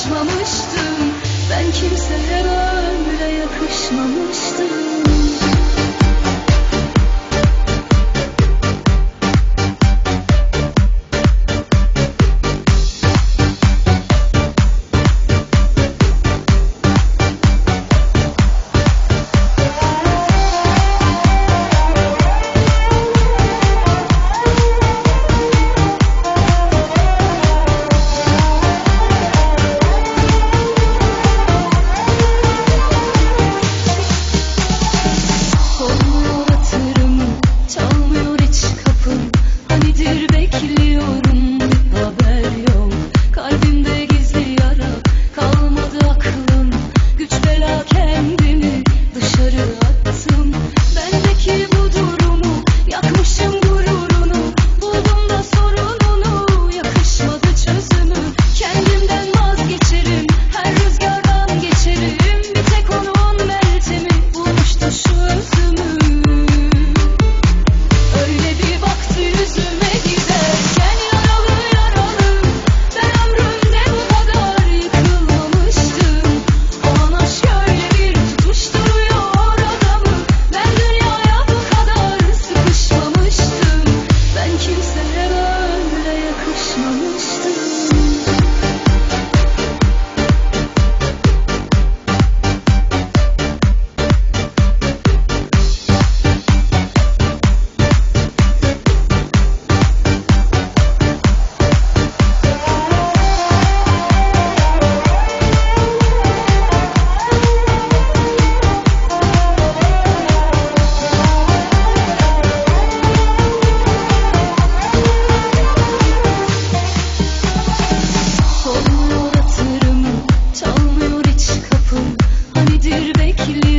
alışmamıştım Ben kimseye böyle yakışmamıştım. bir bekliyor.